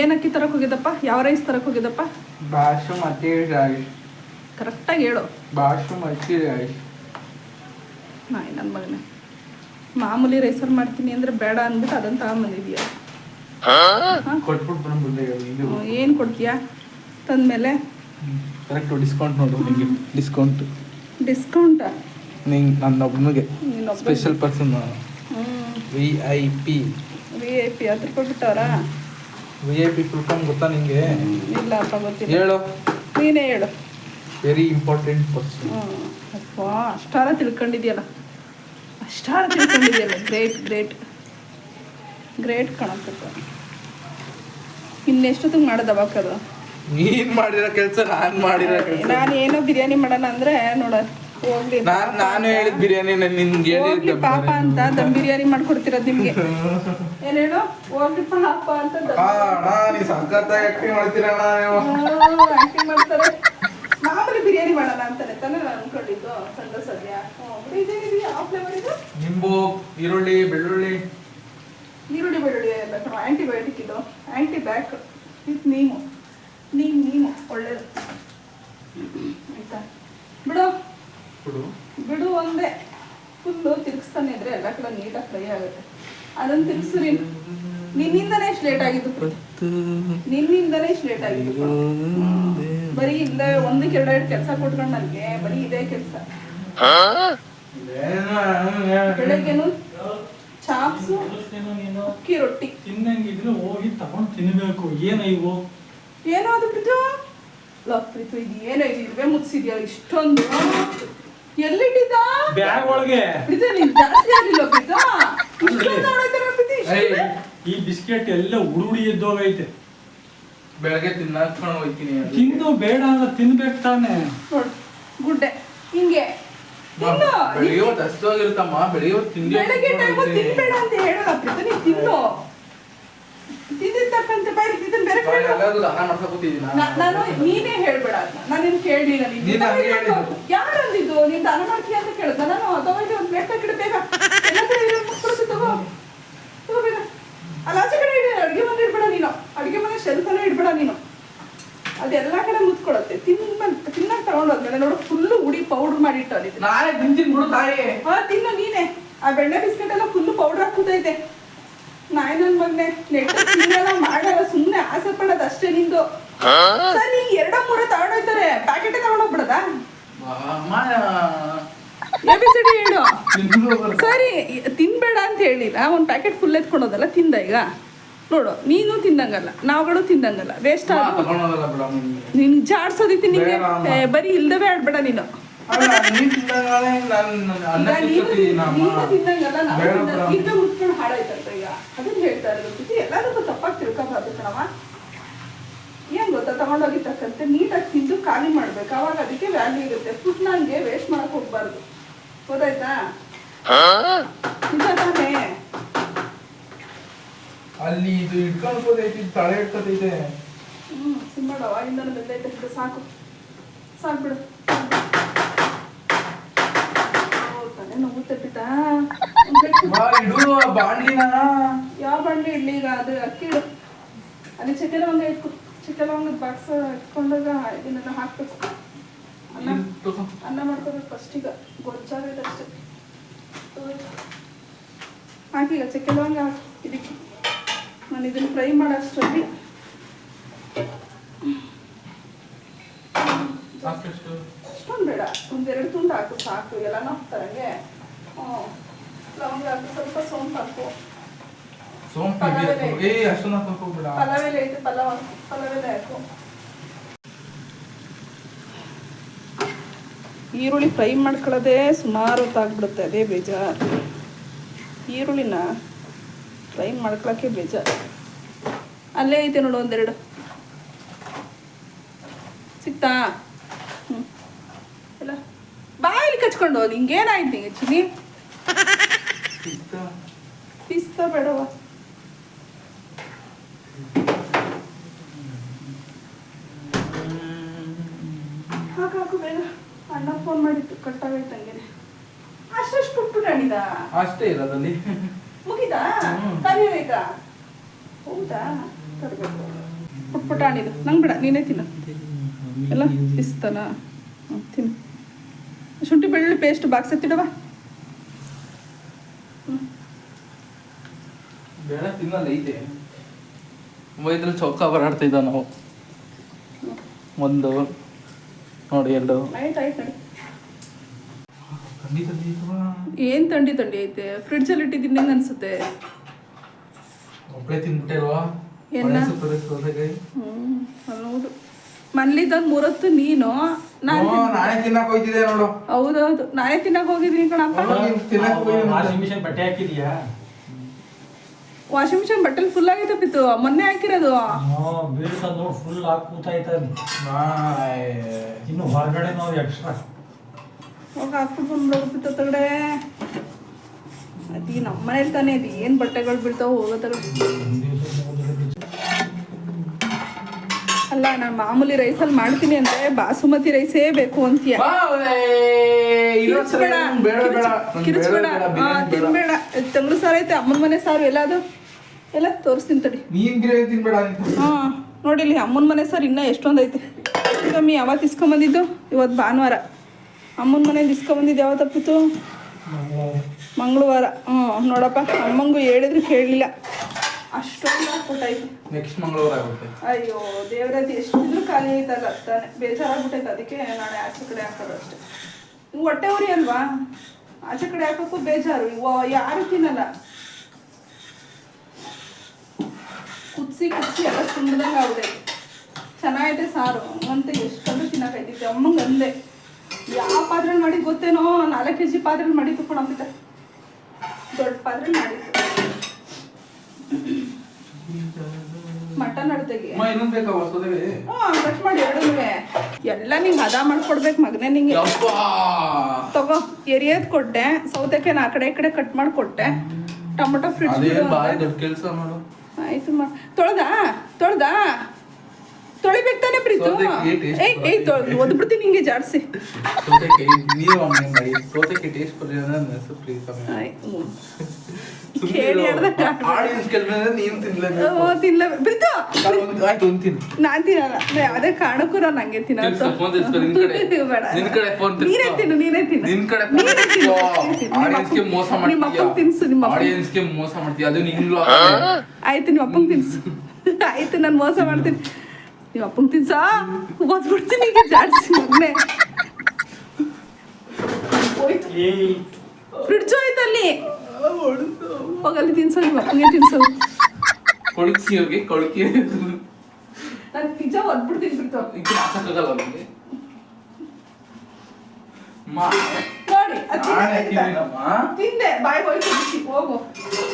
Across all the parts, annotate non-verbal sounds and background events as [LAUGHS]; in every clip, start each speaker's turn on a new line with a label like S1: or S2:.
S1: ಏನ್ ಅಕ್ಕಿ ತರಕ್ ಹೋಗಿದ್ದಪ್ಪ? ಯಾವ ರೈಸ್ ತರಕ್ ಹೋಗಿದ್ದಪ್ಪ?
S2: ಬಾಸುಮತಿ ರೈಸ್
S1: ಕರೆಕ್ಟಾಗಿ ಹೇಳು.
S2: ಬಾಸುಮತಿ ರೈಸ್
S1: ನಾಯಿ ನನ್ನ ಮಗನೇ. ಮಾಮೂಲಿ ರೈಸಲ್ಲಿ ಮಾಡ್ತೀನಿ ಅಂದ್ರೆ ಬೇಡ ಅಂದ್ಬಿಟ್ಟು ಅದನ್ನ ತಗೊಂಬಂದಿದೀಯ. ಏನ್ ಕೊಡ್ತೀಯಾ? ತಂದ್ಮೇಲೆ?
S2: ಕರೆಕ್ಟ್ ಡಿಸ್ಕೌಂಟ್ ನೋಡು ನಿಮಗೆ ಡಿಸ್ಕೌಂಟ್
S1: ಡಿಸ್ಕೌಂಟಾ
S2: ನಿಂಗೆ ನನ್ನೊಬ್ಬನಿಗೆ
S1: ನೀನು
S2: special person V I P
S1: V I P ಹತ್ತು ರೂಪಾಯಿ ಬಿಟ್ಟವ್ರಾ
S2: V I P full form ಗೊತ್ತಾ ನಿಂಗೆ?
S1: ಇಲ್ಲಪ್ಪ ಗೊತ್ತಿಲ್ಲ.
S2: ಹೇಳು.
S1: ನೀನೇ ಹೇಳು.
S2: ವೆರಿ ಇಂಪಾರ್ಟೆಂಟ್ ಪರ್ಸನ್
S1: ಅಪ್ಪ ಅಷ್ಟಾರ ತಿಳ್ಕೊಂಡಿದ್ಯಲ್ಲ. ಅಷ್ಟಾರ ತಿಳ್ಕೊಂಡಿದ್ಯಲ್ಲ. ಗ್ರೇಟ್ ಗ್ರೇಟ್ ಗ್ರೇಟ್ ಕಣಕ್ಕಪ್ಪ ಇನ್ನೆಷ್ಟೊತ್ತಿಗೆ ಮಾಡೋದವಾಕದು
S2: ನೀನ್ ಮಾಡಿರೋ ಕೆಲಸ ನಾನು ಮಾಡಿರೋ ಕೆಲಸ.
S1: ನಾನು ಏನೋ ಬಿರಿಯಾನಿ ಮಾಡೋಣ ಅಂದ್ರೆ ನೋಡ. ಹೋಗ್ಲಿ
S2: ನಾನ್ ನಾನು ಹೇಳಿದ ಬಿರಿಯಾನಿ ನಿನ್ಗೆ
S1: ಹೋಗ್ಲಿ
S2: ಹೇಳಿದ್ದೆ
S1: ಪಾಪ ಅಂತ ದಮ್ ಬಿರಿಯಾನಿ ಮಾಡ್ಕೊಡ್ತಿರೋದು ನಿಮ್ಗೆ? [LAUGHS] ಏನ್ ಹೇಳು? ಹೋಗ್ಲಿ ಪಾಪ ಅಂತ ದಮ್
S2: ಆ ಅಣ್ಣ ನೀ ಸಖತ್ತಾಗಿ ಆಕ್ಟಿಂಗ್ ನೀವು?
S1: ಆಕ್ಟಿಂಗ್ ಮಾಡ್ತಾರೆ. ಮಾಮೂಲಿ ಬಿರಿಯಾನಿ ಮಾಡೋಣ ಅಂತಾನೆ ತಾನೇ ನಾನು ಅನ್ಕೊಂಡಿದ್ದು ಸಣ್ಣ ಸದ್ಯ ಯಾವ ಫ್ಲೇವರ್ ಇದು?
S2: ನಿಂಬು ಈರುಳ್ಳಿ ಬೆಳ್ಳುಳ್ಳಿ.
S1: ಈರುಳ್ಳಿ ಬೆಳ್ಳುಳ್ಳಿ ಬೇಕು ಆಂಟಿಬಯೋಟಿಕ್ ಇದು. Anti back with neem. Neem neem. ಒಳ್ಳೇದು. ಆಯ್ತಾ? ಬಿಡು.
S2: ಕೊಡು.
S1: ಬಿಡು ಒಂದೇ. ಫುಲ್ಲು ತಿರ್ಗಿಸ್ತಾನೆ ಇದ್ರೆ ಎಲ್ಲ ಕಡೆ ನೀಟಾಗಿ ಫ್ರೈ ಆಗುತ್ತೆ. ಅದನ್ನ ತಿರುಗಿಸು ನೀನು. ನಿನ್ನಿಂದನೇ ಇಷ್ಟು ಲೇಟ್ ಆಗಿದ್ದು ನಿನ್ನಿಂದನೇ ಇಷ್ಟು ಲೇಟ್ ಆಗಿದ್ದು ಬರೀ ಹಿಂದೆ ಒಂದಕ್ಕೆ ಎರಡೆರಡು ಕೆಲಸ ಕೊಟ್ಕೊಂಡು ನನಗೆ ಬರೀ ಇದೇ ಕೆಲಸ. ಬೆಳಗ್ಗೆನು ಚಾಪ್ಸು ಅಕ್ಕಿ ರೊಟ್ಟಿ.
S3: ತಿನ್ನಂಗಿದ್ರೆ ಹೋಗಿ ತಗೊಂಡು ತಿನ್ನಬೇಕು ಏನೋ ಇವು?
S1: ಏನೋ ಅದು ಪ್ರೀತು ಲಕ್ ಪ್ರೀತು ಇದು ಏನೋ ಇದು ಇರುವೆ ಮುಗಿಸಿದ್ಯಾ ಇಷ್ಟೊಂದು? ಎಲ್ಲಿಟ್ಟಿದ್ದ?
S3: ಬ್ಯಾಗ್ ಒಳಗೆ.
S1: ಪ್ರೀತು ನೀನ್ ಜಾಸ್ತಿ ಆಗಿಲ್ಲ ಪ್ರೀತು ಇಷ್ಟೊಂದು ನೋಡೈತೆ ಪ್ರೀತಿ
S2: ಏಯ್,
S3: ಈ ಬಿಸ್ಕೆಟ್ ಎಲ್ಲ ಉಡುಡಿ ಎದ್ದೋಗೈತೆ.
S2: ಬೆಳಗ್ಗೆ ತಿನ್ನಾಕೊಂಡು ಹೋಗ್ತೀನಿ ಅದು.
S3: ತಿಂದು ಬೇಡ ಅಂದ್ರೆ ತಿನ್ಬೇಕು ತಾನೆ.
S1: ನೋಡು ಗುಡ್ಡೆ. ಹಿಂಗೆ. ತಿನ್ನು.
S2: ಬೆಳಿಗ್ಗೆ ಹೊತ್ತು ಹಸಿವಾಗಿರುತ್ತಮ್ಮ ಬೆಳಿಗ್ಗೆ ಹೊತ್ತು ತಿಂಡಿ
S1: ಬೆಳಗ್ಗೆ ಟೈಮು ತಿನ್ಬೇಡ ಅಂತ ಹೇಳಲ್ಲ ಪ್ರೀತು ನೀನ್ ತಿನ್ನು. ಬೇರೆ ಕಡೆ ನಾನು ನೀನೇ ಹೇಳ್ಬೇಡ ನಾನು
S2: ನಿನ್ ಕೇಳಲಿಲ್ಲ ನೀನು.
S1: ಯಾರು ಅಂದಿದ್ದು ನೀನ್ ದಾನ ಮಾಡ್ತೀಯ ಅಂತ ಕೇಳ್ದ. ನಾನು ತಗೊಂಡು ಒಂದು ಪ್ಲೇಟ್ ಹಾಕಿಡು ಬೇಗ. ಎಲ್ಲ ತಗೋ. ತಗೋ ಬೇಗ. ಕಡೆ ಇಡ. ಅಡುಗೆ ಮನೆ ಇಡ್ಬೇಡ ನೀನು. ಅಡುಗೆ ಮನೆ ಶೆಲ್ಫಲ್ಲೇ ಇಡ್ಬೇಡ ನೀನು. ಅದೆಲ್ಲ ಕಡೆ ಮುತ್ಕೊಳತ್ತೆ ತಿನ್ನ ತಿನ್ನಕ್ ತಗೊಂಡೋದ್ಮೇಲೆ ನೋಡು ಫುಲ್ಲು ಉಡಿ ಪೌಡರ್ ಮಾಡಿಟ್ಟು ಅಲ್ಲಿ
S2: ನಾಳೆ ತಿಂತೀನಿ ಬಿಡು ತಾಯಿ.
S1: ಹಾ ತಿನ್ನು ನೀನೆ. ಆ ಬೆಣ್ಣೆ ಬಿಸ್ಕೆಟ್ ಎಲ್ಲ ಫುಲ್ಲು ಪೌಡರ್ ಹಾಕುತ್ತೈತೆ ನಾಯಿ ನನ್ ಮಗ್ನೆ ಮಾಡಲ್ಲ ಸುಮ್ಮನೆ ಆಸೆ ಪಡೋದು ಅಷ್ಟೇ ನಿಂದು. ಸರ್ ನೀನ್ ಎರಡ ಮೂರ ತಗೊಂಡೋಯ್ತಾರೆ ಪ್ಯಾಕೆಟ್ ತಗೊಂಡೋಗ್ಬಿಡದ?
S2: ಅಮ್ಮ
S1: ಎ ಬಿ ಸಿ ಡಿ ಹೇಳು. ಸರಿ ತಿನ್ಬೇಡ ಅಂತ ಹೇಳಿಲ್ಲ ಒಂದು ಪ್ಯಾಕೆಟ್ ಫುಲ್ ಎತ್ಕೊಂಡೋದಲ್ಲ ತಿಂದ ಈಗ. ನೋಡು ನೀನು ತಿಂದಂಗಲ್ಲ ನಾವುಗಳು ತಿಂದಂಗಲ್ಲ. ವೇಸ್ಟ್ ಆಗ ನಿನ್ ಜಾಡ್ಸೋದಿತ್ತು ನಿಂಗೆ. ಬರೀ ಇಲ್ದವೇ ಆಡ್ಬೇಡ ನೀನು. ಮುಚ್ಕೊಂಡು ಹಾಳಾಯ್ತಂತ ಈಗ. ಅದನ್ನ ಹೇಳ್ತಾ ಇರೋದು ಎಲ್ಲದಕ್ಕೂ ತಪ್ಪಾಗಿ ತಿಳ್ಕೊಬಾರ್ದು ಕಣವ ಏನ್ ಗೊತ್ತಾ ತಗೊಂಡೋಗಿ ತಕ್ಕಂತೆ ನೀಟಾಗಿ ತಿಂದು ಖಾಲಿ ಮಾಡ್ಬೇಕು. ಅವಾಗ ಅದಕ್ಕೆ ವ್ಯಾಲ್ಯೂ ಇರುತ್ತೆ. ಫುಡ್ ನಂಗೆ ವೇಸ್ಟ್ ಮಾಡಕ್ ಹೋಗ್ಬಾರ್ದು. ಗೊತ್ತಾಯ್ತಾ? ತಾನೇ
S2: ಅಲ್ಲಿ ಇದು ಇಟ್ಕೊಂಡು ಹೋದೈತಿ ತಳೆ ಇಟ್ಕೋತೈತೆ.
S1: ಹ್ಮ್ ಸುಮ್ಮಡವ ಇಂದ ಬೆಂದೈತೆ ಸಾಕು. ಸಾಕು ಬಿಡು ಓ, ತಲೆ ನೋವು ತಪ್ಪಿತಾ ಯಾವ ಬಾಣಲಿ ಇಡ್ಲಿ ಈಗ? ಅದು ಅಕ್ಕಿ ಇಡು. ಅಲ್ಲಿ ಚಕ್ಕೆ ಲವಂಗ ಇಟ್ಕೊ ಚಕ್ಕೆ ಲವಂಗದ ಬಾಕ್ಸ್ ಇಟ್ಕೊಂಡಾಗ ಇದನ್ನೆಲ್ಲ ಹಾಕ್ಬೇಕು. ಅನ್ನ ಅನ್ನ ಮಾಡ್ಕೋಬೇಕು ಫಸ್ಟ್ ಈಗ. ಗೊಜ್ಜಾಗೈತೆ ಅಷ್ಟೇ. ಹಾಕೀಗ ಚಕ್ಕೆ ಲವಂಗ ಹಾಕಿ ಇದಕ್ಕೆ. ನಾನು ಇದನ್ನು ಫ್ರೈ ಮಾಡೋಷ್ಟರಲ್ಲಿ
S2: ಸಾಕಷ್ಟು
S1: ಅಷ್ಟೊಂದು ಬೇಡ. ಒಂದೆರಡು ತುಂಡು ಹಾಕು ಸಾಕು. ಎಲ್ಲನೂ ಹಾಕ್ತಾರಂಗೆ ಲವಂಗ ಹಾಕು ಸ್ವಲ್ಪ ಸೋಂಪು ಹಾಕು
S2: ಸೋಂಪು
S1: ಪಲಾವ್
S2: ಏ ಅಷ್ಟೊಂದು ಹಾಕೋಬಿಡ
S1: ಪಲಾವ್ ಪಲಾವೆಲೆ ಐತೆ ಪಲಾವ್ ಹಾಕು ಪಲಾವ್ ಹಾಕು ಈರುಳ್ಳಿ ಫ್ರೈ ಮಾಡ್ಕೊಳ್ಳೋದೇ ಸುಮಾರು ಹೊತ್ತಾಗ್ಬಿಡುತ್ತೆ. ಅದೇ ಬೇಜಾರು. ಈರುಳ್ಳಿನ ಫ್ರೈ ಮಾಡ್ಕೊಳಕ್ಕೆ ಬೇಜಾರು. ಅಲ್ಲೇ ಐತೆ ನೋಡು ಒಂದೆರಡು. ಸಿಕ್ತಾ? ಹ್ಞೂ ಎಲ್ಲ. ಬಾಯಲ್ಲಿ ಕಚ್ಕೊಂಡು ನಿಂಗೇನಾಯ್ತು ನಿಂಗೆ ಚಿನಿ ಪಿಸ್ತಾ ಬೇಡವ? ಬೇಗ ಅಣ್ಣ ಫೋನ್ ಮಾಡಿತ್ತು ಕಟ್ಟಾಗೈತೆ ಅಷ್ಟು ಅಷ್ಟಷ್ಟು ಉಪ್ಪು ನಾಡಿದ
S2: ಅಷ್ಟೇ ಇರೋದಲ್ಲಿ
S1: ಮುಗಿದಾ?
S2: ಹ್ಮ್.
S1: ಕರಿ ಆಯ್ತಾ ಹೌದಾ? ತರಬೇಕು ಪುಟ್ ಪುಟಾಣಿದು ನಂಗೆ ಬಿಡ ನೀನೇ ತಿನ್ನು. ಎಲ್ಲ ಇಸ್ತಾನ? ತಿನ್ನು. ಶುಂಠಿ ಬೆಳ್ಳುಳ್ಳಿ ಪೇಸ್ಟ್ ಬಾಕ್ಸ್ ಎತ್ತಿಡವ?
S2: ಬೇಡ ತಿನ್ನಲ್ಲ ಐತೆ. ಇದ್ರಲ್ಲಿ ಚೌಕ ಬರಾಡ್ತಿದ್ದ ನಾವು. ಒಂದು ನೋಡಿ ಎರಡು.
S1: ಏನ್ ತಂಡಿ ತಂಡಿ ಐತೆ? ಫ್ರಿಡ್ಜಲ್ಲಿ ಇಟ್ಟಿದ್ದೀನಿ ಹೆಂಗ ಅನ್ಸುತ್ತೆ?
S2: ಒಬ್ಬಳೆ ತಿನ್ಬಿಟ್ಟಲ್ವಾ
S1: ಹೌದು. ಮನ್ಲಿದ್ದಾಗ ಮೂರೊತ್ತು ನೀನು. ನಾನು
S2: ಹ್ಞೂ, ನಾನೇ ತಿನ್ನಕ್ ಹೋಯ್ತಿದ್ದೆ ನೋಡು.
S1: ಹೌದೌದು. ನಾನೇ ತಿನ್ನಕ್ಕೆ ಹೋಗಿದ್ದೀನಿ ಕಣಪ್ಪ.
S2: ತಿನ್ನಕ್
S3: ಬಟ್ಟೆ ಹಾಕಿದ್ಯಾ?
S1: ವಾಷಿಂಗ್ ಮಿಷನ್ ಬಟ್ಟಲ್ ಫುಲ್ ಆಗೈತೆ ತಪ್ಪಿತ್ತು ಮೊನ್ನೆ ಹಾಕಿರೋದು.
S3: ಬೀಳ್ತ ನೋಡಿ ಫುಲ್ ಹಾಕಿ. ಇನ್ನು ಹೊರಗಡೆ ನಾವು ಎಕ್ಸ್ಟ್ರಾ
S1: ಹೋಗಿ ಹಾಕ್ಬಿಟ್ಟು ಬಂದ್ಬಿಡೋದು ತಗಡೆ. ಅದಿ ನಮ್ಮ ಮನೇಲಿ ತಾನೇ ಇದು. ಏನು ಬಟ್ಟೆಗಳು ಬೀಳ್ತಾವ ಹೋಗೋ ತಗಡೆ ಅಲ್ಲ ನಾನು ಮಾಮೂಲಿ ರೈಸಲ್ಲಿ ಮಾಡ್ತೀನಿ ಅಂದ್ರೆ ಬಾಸುಮತಿ ರೈಸೇ ಬೇಕು ಅಂತೀಯ. ಕಿರಿಚ್ಬೇಡ ತಿನ್ಬೇಡ. ತಂಗ್ಳು ಸಾರು ಐತೆ ಅಮ್ಮನ ಮನೆ ಸಾರು ಎಲ್ಲ ಅದು ಎಲ್ಲ ತೋರಿಸ್ತೀನಿ ತಡಿ.
S2: ನೀನ್ ಬಿರಿಯಾನಿ ತಿನ್ಬೇಡ
S1: ಹಾ ನೋಡಿ ಇಲ್ಲಿ ಅಮ್ಮನ ಮನೆ ಸರ್ ಇನ್ನೂ ಎಷ್ಟೊಂದು ಐತೆ. ಕಮ್ಮಿ ಯಾವತ್ತು ಇಸ್ಕೊಂಬಂದಿದ್ದು? ಇವತ್ತು ಭಾನುವಾರ. ಅಮ್ಮನ ಮನೇಲಿ ಇಸ್ಕೊಂಬಂದಿದ್ದು ಯಾವ ತಪ್ಪಿತ್ತು ಮಂಗಳವಾರ. ಹ್ಞೂ ನೋಡಪ್ಪ ಅಮ್ಮಂಗೂ ಹೇಳಿದ್ರು ಕೇಳಲಿಲ್ಲ. ಅಷ್ಟೊಂದು ಹಾಕ್ಬಿಟ್ಟೈತೆ
S2: ನೆಕ್ಸ್ಟ್ ಮಂಗಳವಾರ ಆಗುತ್ತೆ.
S1: ಅಯ್ಯೋ ದೇವರಾಜ್ ಎಷ್ಟಿದ್ರು ಖಾಲಿ ಐತಲ್ಲ ತಾನೆ. ಬೇಜಾರಾಗ್ಬಿಟ್ಟೈತೆ ಅದಕ್ಕೆ ನಾಳೆ ಆಚೆ ಕಡೆ ಹಾಕೋದು ಅಷ್ಟೇ. ಹೊಟ್ಟೆ ಉರಿ ಅಲ್ವಾ? ಆಚೆ ಕಡೆ ಹಾಕೋಕ್ಕೂ ಬೇಜಾರು. ಇವ ಯಾರು ತಿನ್ನಲ್ಲ. ಕುದಿಸಿ ಕುದಿಸಿ ಎಲ್ಲ ತುಂಬಿದಂಗೆ ಆಗ್ಬಿಟ್ಟೈತೆ ಚೆನ್ನಾಗೈತೆ ಸಾರು. ಅಂತ ಎಷ್ಟೊಂದು ತಿನ್ನಕೈತಿದ್ದೆ ಅಮ್ಮಂಗೆ ಅಂದೆ. ಯಾವ ಪಾತ್ರೆ ಮಾಡಿ ಗೊತ್ತೇನೋ? ನಾಲ್ಕು ಕೆ ಜಿ ಪಾತ್ರೆ ಮಾಡಿ ಕೊಡಂಬಿಟ್ಟ ದೊಡ್ಡ ಪಾತ್ರೆ ಮಾಡಿತ್ತು ಮಟನ್ ಅಡ್ತೆಗೆ. ಕಟ್ ಮಾಡಿ ಎರಡೂವೆ ಎಲ್ಲ ನಿಂಗೆ ಹದ ಮಾಡ್ಕೊಡ್ಬೇಕು ಮಗನೇ ನಿಂಗೆ. ತಗೋ ಎರಿಯೋದು ಕೊಟ್ಟೆ. ಸೌತೆಕಾಯಿನ ಆ ಕಡೆ ಈ ಕಡೆ ಕಟ್ ಮಾಡಿ ಕೊಟ್ಟೆ ಟೊಮೊಟೊ ಫ್ರಿಡ್ಜ್
S2: ಕೆಲಸ ಮಾಡು.
S1: ಆಯ್ತು ಮಾ ತೊಳ್ದಾ ತೊಳ್ದಾ ತೊಳಿಬೇಕು ತಾನೇ ಪ್ರೀತು? ಏ ತೊಳ್ದು ಒದ್ಬಿಡ್ತೀನಿ ಹಿಂಗೆ ಜಾಡ್ಸಿ ತಿನ್ಲ ಪ್ರೀತು!
S2: ನಾನು ಒಂದ್- ಆಯ್ತು ಒಂದ್ ತಿನ್
S1: ನಾನ್ ತಿನ್ನಲ್ಲ. ಯಾವ್ದೇ ಕಾರಣಕ್ಕೂ ನಾನು ಹಂಗೆ ತಿನ್ನು ನೀನೇ ತಿನ್ನು.
S2: ನಿನ್ ಕಡೆ.
S1: ನಿಮ್ಮ ಅಪ್ಪಂಗ್-
S2: ಮೋಸ
S1: ತಿನ್ಸು ನಿಮ್ಮ ಅಪ್ಪಂಗ್.
S2: ಆಡಿಯನ್ಸ್ಗೆ ಮೋಸ ಮಾಡ್ತೀಯ? ಅದು ನಿಂಗ್ಲು
S1: ಆಯ್ತು ನಿಮ್ಮ ಅಪ್ಪಂಗೆ ತಿನ್ಸು. ಆಯ್ತು ನಾನು ಮೋಸ ಮಾಡ್ತೀನಿ. ನಿಮ್ಮ ಅಪ್ಪಂಗೆ ತಿನ್ಸಾ ಓದ್ಬಿಡ್ತೀನಿ ಈಗ ಜಾಡ್ಸಿ ಮಗನೆ ಫ್ರಿಡ್ಜ್ ಹೋಯ್ತು ಅಲ್ಲಿ. ಹೋಗಲ್ಲಿ ತಿನ್ಸೋ ನಿಮ್ಮ ಅಪ್ಪಂಗೆ ತಿನ್ಸೋ.
S2: ಕೊಳಕಿ ಹೋಗಿ ಕೊಳಕಿ
S1: ನಾನು ನಿಜ ಓದ್ಬಿಡ್ತೀನಿ ಬಿಡ್ತು
S2: ಈಗ ಹಾಕಕ್ಕಾಗಲ್ಲ? ತಿಂದಿನಮ್ಮ.
S1: ತಿಂದೆ ಬಾಯ್ ಹೋಯ್ತು ಹೋಗು.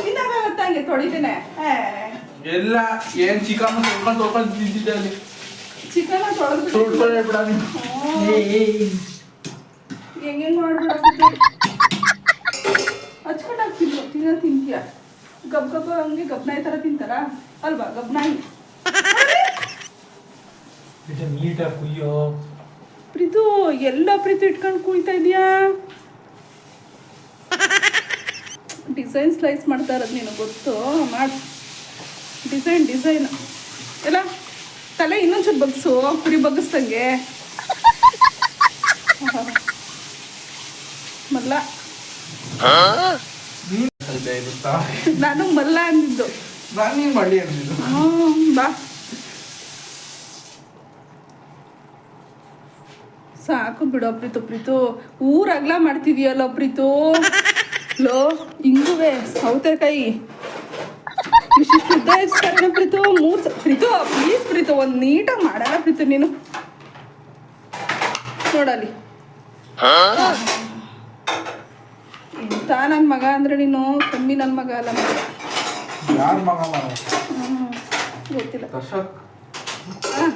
S1: ತಿನ್ನಕ್ಕಾಗತ್ತ ಹಂಗೆ ತೊಳಿತೇನೆ.
S2: ಎಲ್ಲ ಏನ್ ಚಿಕನ್ ತೊಳ್ಕೊಂಡು ತೊಳ್ಕೊಂಡು ತಿಂತಿದ್ದೆ ಅಲ್ಲಿ
S1: ಚಿಕನ್
S2: ತೊಳ್ಕೊಂಡೆ ಬಿಡ
S1: ಹೆಂಗೆ ಮಾಡ್ಬಿಡ ಹಚ್ಕೊಂಡು ಹಾಕ್ತಿದ್ರು. ತಿನ್ನ ತಿಂತೀಯ. ಗಬ್ ಗಬ್ಬ ಹಂಗೆ ಗಬ್ನಾಯಿ ಥರ ತಿಂತಾರ? ಅಲ್ವಾ? ಗಬ್ನಾಯಿ
S3: ಇದು ನೀಟಾಗಿ ಕುಯ್ಯೋ.
S1: ಪ್ರೀತು ಎಲ್ಲ ಪ್ರೀತು ಇಟ್ಕೊಂಡು ಕುಯ್ತಾ ಇದೀಯಾ ಡಿಸೈನ್ ಸ್ಲೈಸ್ ಮಾಡ್ತಾ ಇರೋದು ನೀನು ಗೊತ್ತು? ಮಾಡಿ ಡಿಸೈನ್ ಡಿಸೈನ್ ಎಲ್ಲ, ತಲೆ ಇನ್ನೊಂದ್ಸಲ ಬಗ್ಸು ಕುರಿ ಬಗ್ಗಿಸ್ದಂಗೆ. ಮಲ್ಲ.
S2: ನೀನ್
S1: ಮಲ್ಲ ಅಂದಿದ್ದು. ಬಾ. ಸಾಕು ಬಿಡು ಪ್ರೀತು ಪ್ರೀತು. ಊರ್ ಮಾಡ್ತಿದೀಯಲ್ಲ ಮಾಡ್ತಿದ್ಯಲ್ಲ ಪ್ರೀತು ಲೋ ಹಿಂಗುವೆ ಸೌತೆಕಾಯಿ. ಹೆಚ್ಚಿಸ್ತಾರೆ ಪ್ರೀತು ಮೂರ್ ಪ್ರೀತು ಪ್ಲೀಸ್ ಪ್ರೀತು ಒಂದ್ ನೀಟಾಗಿ ಮಾಡಲ್ಲ ಪ್ರೀತು ನೀನು. ನೋಡಲಿ ಎಂತ ನನ್ನ ಮಗ ಅಂದ್ರೆ ನೀನು? ಕಮ್ಮಿ ನನ್ನ ಮಗ ಅಲ್ಲ ಮಗ.
S2: ಯಾರ ಮಗ
S1: ಹ್ಮ್, ಗೊತ್ತಿಲ್ಲ.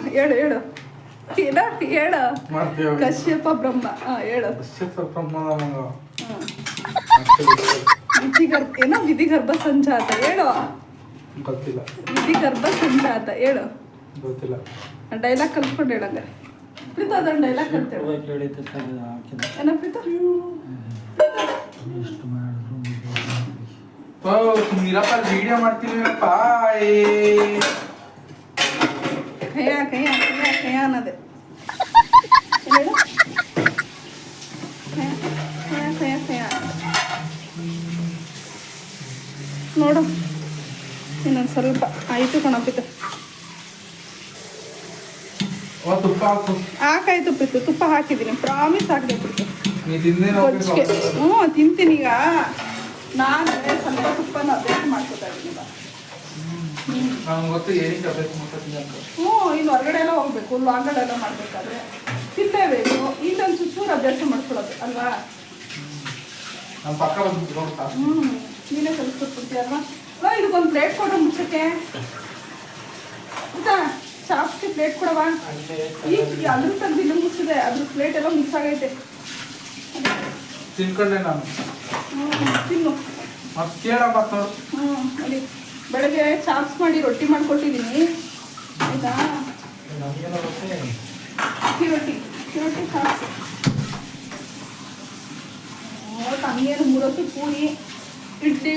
S1: ಹೇಳು ಹೇಳು. ಏನ ಹೇಳು.
S2: ಮಾಡ್ತೀವಿ
S1: ಕಶ್ಯಪ ಬ್ರಹ್ಮ. ಹೇಳು.
S2: ಕಶ್ಯಪ ಬ್ರಹ್ಮದ ಮಗ.
S1: ಹ್ಮ್.
S2: ಅಷ್ಟೇ ಗೊತ್ತು.
S1: ವಿಧಿಗರ್ಭ ಏನೋ ವಿಧಿಗರ್ಭ ಸಂಜಾತ ಹೇಳು.
S2: ಗೊತ್ತಿಲ್ಲ.
S1: ವಿಧಿಗರ್ಭ ಸಂಜಾತ ಹೇಳು.
S2: ಗೊತ್ತಿಲ್ಲ.
S1: ಡೈಲಾಗ್ ಕಲ್ತ್ಕೊಂಡು ಹೇಳಂಗಾರೆ ಪ್ರೀತ ಅದನ್ನ ಡೈಲಾಗ್ ಕಲ್ತೇಳು ಏನ ಪ್ರೀತ?
S3: ಮಾಡಿದ್ರು
S2: ವಿಡಿಯೋ ಮಾಡ್ತೀವಿಪ್ಪ ಏ.
S1: ಕೈಯ ಕೈಯ ಕೈಯ ಕೈಯ ಅನ್ನೋದೆ. ನೋಡು. ಇನ್ನೊಂದು ಸ್ವಲ್ಪ ಆಯಿತು ಕಣಪ್ಪಿತ್ತು
S2: ಓ ತುಪ್ಪ ಹಾಕು.
S1: ಹಾಕಾಯ್ತು ಪಿತ್ತು ತುಪ್ಪ ಹಾಕಿದ್ದೀನಿ. ಪ್ರಾಮಿಸ್
S2: ಹೋಗ್ಬೇಕು
S1: ಹ್ಞೂ ತಿಂತೀನಿ ಈಗ. ನಾನು ಸ್ವಲ್ಪ ತುಪ್ಪನ ಅಭ್ಯಾಸ ಮಾಡ್ಕೊತಾ ಇದ್ದೀನಿ ಹ್ಞೂ ಇನ್ನು ಹೊರಗಡೆ ಎಲ್ಲ ಹೋಗ್ಬೇಕು. ಲಾಂಗಡೆ ಎಲ್ಲ ಮಾಡಬೇಕಾದ್ರೆ ತಿನ್ನಲೇಬೇಕು ಇಲ್ಲೊಂದು ಚೂರು ಅಭ್ಯಾಸ ಮಾಡ್ಕೊಳ್ಳೋದು ಅಲ್ವಾ? ಹ್ಞೂ ನೀನೇ ಕಲಿಸ್ಕೊಟ್ಬಿಡ್ತೀಯ ಅಲ್ವಾ? ಅಲ್ಲ ಇದಕ್ಕೊಂದು ಪ್ಲೇಟ್ ಕೊಡು ಮುಚ್ಚಕ್ಕೆ. ಆಯ್ತಾ? ಚಾಪ್ಸ್ಗೆ ಪ್ಲೇಟ್ ಕೊಡವ ಈಗ ಅದ್ರ ತೆಗ್ದು ಇನ್ನೂ ಮುಚ್ಚಿದೆ. ಅದ್ರ ಪ್ಲೇಟ್ ಎಲ್ಲ ಮಿಕ್ಸ್ ಆಗೈತೆ
S2: ತಿನ್ಕೊಂಡೆ ನಾನು.
S1: ತಿನ್ನು. ಹ್ಞೂ ಅಲ್ಲಿ ಬೆಳಗ್ಗೆ ಚಾಪ್ಸ್ ಮಾಡಿ ರೊಟ್ಟಿ ಮಾಡ್ಕೊಟ್ಟಿದೀನಿ. ಆಯ್ತಾ? ಅಕ್ಕಿ ರೊಟ್ಟಿ. ಅಕ್ಕಿ ರೊಟ್ಟಿ ಚಾಪ್ಸ್ ಓ ತಂಗೇನು ಮೂರೊತ್ತು ಪೂರಿ ಇಡ್ಲಿ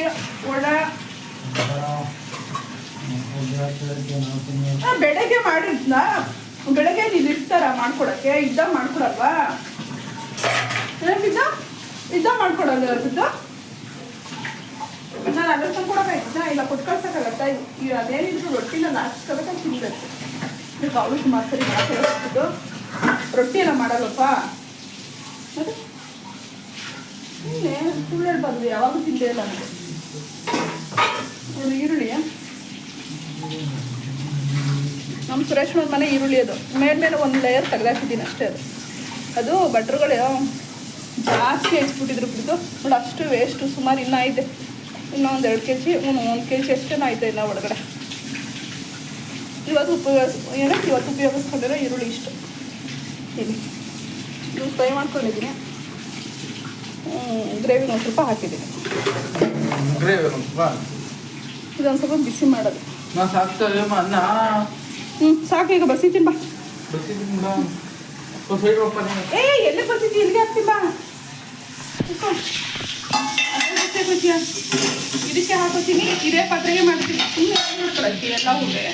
S1: ವಡೆ ಬೆಳಗ್ಗೆ ಮಾಡಿದ್ನ. ಬೆಳಗ್ಗೆ ನೀನು ಇರ್ತಾರ ಮಾಡ್ಕೊಡಕ್ಕೆ? ಇದ್ದ ಮಾಡ್ಕೊಡಲ್ವಾ? ಏನಿದ್ದ ಇದ್ದ ಮಾಡ್ಕೊಡಲ್ಲ ಬಿದ್ದ ನಾನು ಅದ್ರ ತಂದ್ಕೊಡಕ್ಕಾಯ್ತಾ ಇಲ್ಲ, ಕೊಟ್ಟು ಕಳ್ಸೋಕ್ಕಾಗತ್ತಾ ಈಗ ಅದೇನಿದ್ರು ರೊಟ್ಟಿನ ನಾಚ್ಕೋಬೇಕಂತ ತಿನ್ಬೇಕು ನೀವು ಅವಳು ಸುಮಾರು ಸರಿ ರೊಟ್ಟಿ ಎಲ್ಲ ಮಾಡಲ್ಲಪ್ಪ? ಸುಳ್ಳು ಹೇಳ್ಬಾರ್ದು ಯಾವಾಗಲೂ ತಿಂದೇ ಇಲ್ಲ ನನಗೆ. ನೋಡಿ ಈರುಳ್ಳಿ. ನಮ್ಮ ಸುರೇಶ್ವರ ಮನೆ ಈರುಳ್ಳಿ ಅದು. ಮೇಲ್ಮೇಲೆ ಒಂದು ಲೇಯರ್ ತೆಗೆದಾಕಿದ್ದೀನಿ ಅಷ್ಟೇ ಅದು. ಅದು ಭಟ್ರುಗಳು ಜಾಸ್ತಿ ಹೆಚ್ಚಿಬಿಟ್ಟಿದ್ರು ಬಿಟ್ಟು ನೋಡಿ ಅಷ್ಟು ವೇಸ್ಟು ಸುಮಾರು ಇನ್ನೂ ಐತೆ ಇನ್ನೂ ಒಂದು ಎರಡು ಕೆ ಜಿ ಒಂದು ಒಂದು ಕೆ ಜಿ ಅಷ್ಟೇ ಐತೆ ಇನ್ನು ಒಳಗಡೆ. ಇವತ್ತು ಉಪಯೋಗ ಏನಕ್ಕೆ ಇವತ್ತು ಉಪಯೋಗಿಸ್ಕೊಂಡಿರೋ ಈರುಳ್ಳಿ ಇಷ್ಟು? ಇಲ್ಲಿ. ಇದು ಫ್ರೈ ಮಾಡ್ಕೊಂಡಿದ್ದೀನಿ. ಗ್ರೇವಿ ಒಂದು ಸ್ವಲ್ಪ ಹಾಕಿದ್ದೀನಿ.
S2: ಗ್ರೇವಿ
S1: ಇದೊಂದು ಸ್ವಲ್ಪ ಬಿಸಿ ಮಾಡೋದು.
S2: ನಾ ಸಾಕ್ತೇವೆ ಅನ್ನ.
S1: ಹ್ಞೂ ಸಾಕು ಈಗ ಬಸಿತೀನಿ ಬಾ. ಏ ಎಲ್ಲಿ ಬಸಿತಿ ಇಲ್ಲಿಗೆ ಹಾಕ್ತೀನಿ ಬಾ. ಇದಕ್ಕೆ ಹಾಕೋತೀನಿ. ಇದೇ ಪಾತ್ರೆಗೆ ಮಾಡ್ತೀನಿ ಸುಮ್ಮನೆ ಮಾಡ್ಕೊಳಕ್ಕೆ ಎಲ್ಲ ಹೂವೆ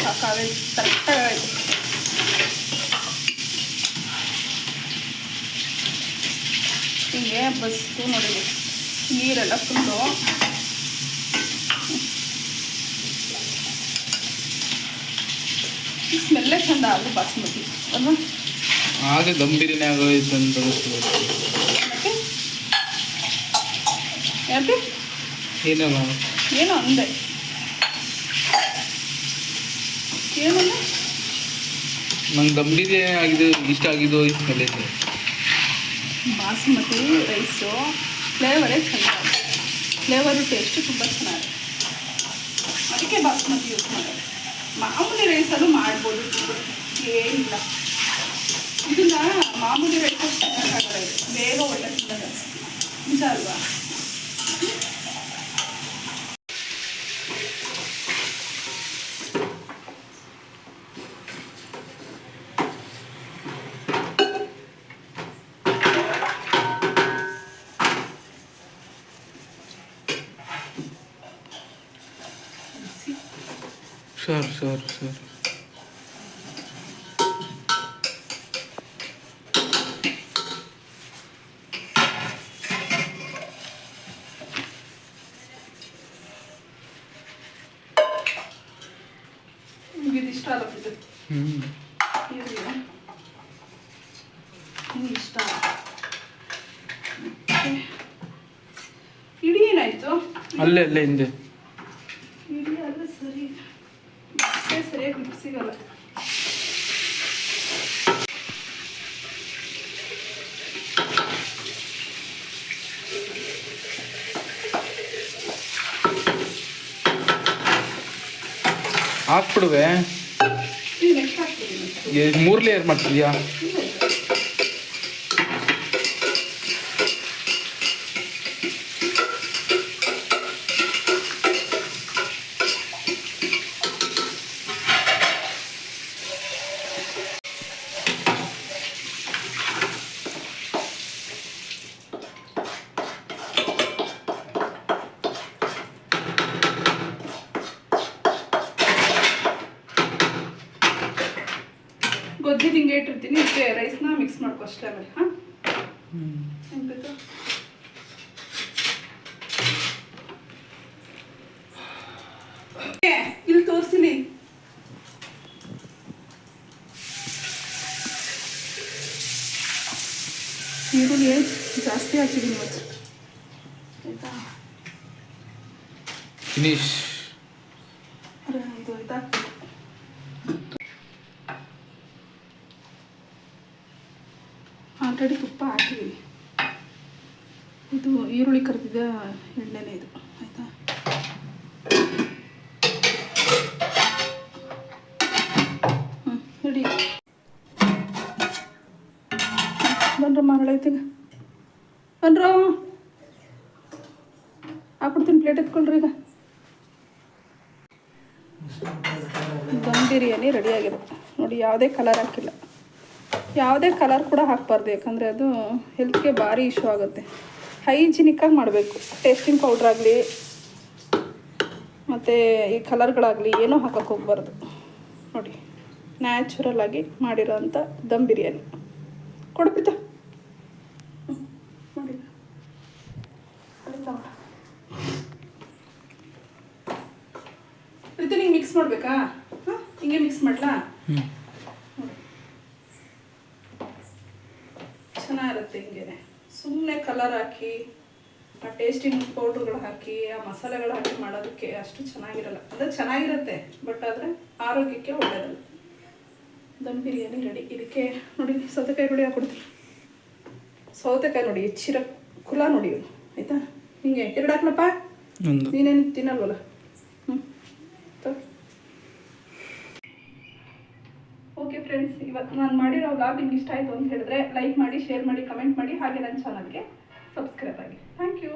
S1: ಸಾಕಾವೆ ಕರೆಕ್ಟಾಗಾಯ್ತು ಹೀಗೆ ಬಸ್ತು ನೋಡಿದೆ ನೀರೆಲ್ಲ ಫುಲ್ಲು ಸ್ಮೆಲ್ಲೇ ಚಂದ ಆದ್ರು ಬಾಸ್ಮತಿ ಅಲ್ವಾ
S2: ಹಾಗೆ ದಮ್ ಬಿರಿಯಾನಿ ಆಗೋಯ್ತು ಅಂತ
S1: ಯಾಕೆ
S2: ಏನಲ್ಲ
S1: ಏನೋ ಅಂದೆ ಏನಲ್ಲ
S2: ನಂಗೆ ದಮ್ ಬಿರಿಯಾನಿ ಆಗಿದ್ದು ಇಷ್ಟ ಆಗಿದ್ದು ಸ್ಮೆಲ್ ಐತೆ
S1: ಬಾಸುಮತಿ ರೈಸು ಫ್ಲೇವರೇ ಚೆನ್ನಾಗಿದೆ ಫ್ಲೇವರು ಟೇಸ್ಟು ತುಂಬ ಚೆನ್ನಾಗಿದೆ. ಅದಕ್ಕೆ ಬಾಸುಮತಿ ಯೂಸ್ ಮಾಡೋದು. ಮಾಮೂಲಿ ರೈಸಲ್ಲೂ ಮಾಡ್ಬೋದು. ಏನಿಲ್ಲ. ಇದನ್ನ ಮಾಮೂಲಿ ರೈಸ್ ಚೆನ್ನಾಗಾಗಲ್ಲ ಇದು. ಬೇಗ ಒಳ್ಳೆ ತಿನ್ನೋದು ನಿಜ ಅಲ್ವಾ?
S2: Sir sir sir.
S1: ನಿಮಗೆ ಇಷ್ಟ ಹ್ಮ್.
S2: ಹ್ಞೂ
S1: ಇಷ್ಟ ಇಡೀ ಏನಾಯಿತು?
S2: ಅಲ್ಲೇ ಅಲ್ಲೇ ಹಿಂದೆ
S1: ಇಡೀ ಅಲ್ಲ ಸರಿ ಮತ್ತೆ ಸರಿಯಾಗಿ grip ಸಿಗಲ್ಲ
S2: ಹಾಕ್ಬಿಡುವೆ
S1: ಈಗ ನೆಕ್ಸ್ಟ್ ಹಾಕ್ಬಿಡಿ
S2: ರೈಸ್ನ ಮಿಕ್ಸ್ ಮಾಡ್ತಿದ್ಯಾ
S1: ಅಷ್ಟೇ ಆಮೇಲೆ ಹಾಂ? ಏ, ಇಲ್ಲಿ ತೋರಿಸಿಲಿ ಈರುಳ್ಳಿ ಜಾಸ್ತಿ ಹಾಕಿದ್ದೀನಿ ಆಯ್ತಾ
S2: ಫಿನಿಶ್
S1: ಅರೆ, ಇದು ಆಯ್ತಾ ತುಪ್ಪ ಹಾಕಿದ್ದೀನಿ ಇದು ಈರುಳ್ಳಿ ಕರೆದಿದ್ದ ಎಣ್ಣೆನೇ ಇದು, ಆಯಿತಾ? ಹ್ಞೂ ರೆಡಿ. ಬನ್ರ ಮಾರಳೈತಿಗ ಬನ್ರೋ ಹಾಕ್ಬಿಡ್ತೀನಿ ಪ್ಲೇಟ್ ಎತ್ಕೊಳ್ರಿ ಈಗ. ದಮ್ ಬಿರಿಯಾನಿ ರೆಡಿಯಾಗಿರುತ್ತೆ ನೋಡಿ, ಯಾವುದೇ ಕಲರ್ ಹಾಕಿಲ್ಲ. ಯಾವುದೇ ಕಲರ್ ಕೂಡ ಹಾಕಬಾರ್ದು, ಯಾಕಂದರೆ ಅದು ಹೆಲ್ತ್ಗೆ ಭಾರಿ ಇಶ್ಯೂ ಆಗುತ್ತೆ. ಹೈಜಿನಿಕ್ಕಾಗಿ ಮಾಡಬೇಕು. ಟೇಸ್ಟಿಂಗ್ ಪೌಡ್ರ್ ಆಗಲಿ, ಮತ್ತು ಈ ಕಲರ್ಗಳಾಗಲಿ ಏನೂ ಹಾಕಕ್ಕೆ ಹೋಗ್ಬಾರ್ದು. ನೋಡಿ ನ್ಯಾಚುರಲ್ ಆಗಿ ಮಾಡಿರೋಂಥ ದಮ್ ಬಿರಿಯಾನಿ. ಕೊಡ್ಬಿಡ್ತಾ ನೋಡಿ. ಮಿಕ್ಸ್ ಮಾಡಬೇಕಾ? ಹಿಂಗೆ ಮಿಕ್ಸ್ ಮಾಡಲಾ ಚೆನ್ನಾಗಿರುತ್ತೆ ಹಿಂಗೆ ಸುಮ್ಮನೆ ಕಲರ್ ಹಾಕಿ ಆ ಟೇಸ್ಟಿಂಗ್ ಪೌಡ್ರ್ಗಳು ಹಾಕಿ ಆ ಮಸಾಲೆಗಳು ಹಾಕಿ ಮಾಡೋದಕ್ಕೆ ಅಷ್ಟು ಚೆನ್ನಾಗಿರಲ್ಲ. ಅಂದರೆ ಚೆನ್ನಾಗಿರುತ್ತೆ ಬಟ್ ಆದರೆ ಆರೋಗ್ಯಕ್ಕೆ ಒಳ್ಳೆಯದಲ್ಲ ದಮ್ ಬಿರಿಯಾನಿ ರೆಡಿ ಇದಕ್ಕೆ ನೋಡಿ ಸೌತೆಕಾಯಿ ಹುಳಿ ಹಾಕ್ಕೊಡ್ತೀನಿ ಸೌತೆಕಾಯಿ ನೋಡಿ ಹೆಚ್ಚಿರ ಕುಲ ನೋಡಿ ಆಯಿತಾ? ಹಿಂಗೆ ಎರಡು ಹಾಕ್ಲಪ್ಪ ನೀನೇನು ತಿನ್ನಲ್ವಲ್ಲ? ಹ್ಞೂ ಓಕೆ ಫ್ರೆಂಡ್ಸ್ ಇವತ್ತು ನಾನು ಮಾಡಿರೋ ವ್ಲಾಗ್ ನಿಮ್ಗೆ ಇಷ್ಟ ಆಯಿತು ಅಂತ ಹೇಳಿದ್ರೆ ಲೈಕ್ ಮಾಡಿ ಶೇರ್ ಮಾಡಿ ಕಮೆಂಟ್ ಮಾಡಿ ಹಾಗೆ ನನ್ನ ಚಾನಲ್ಗೆ ಸಬ್ಸ್ಕ್ರೈಬ್ ಆಗಿ. Thank you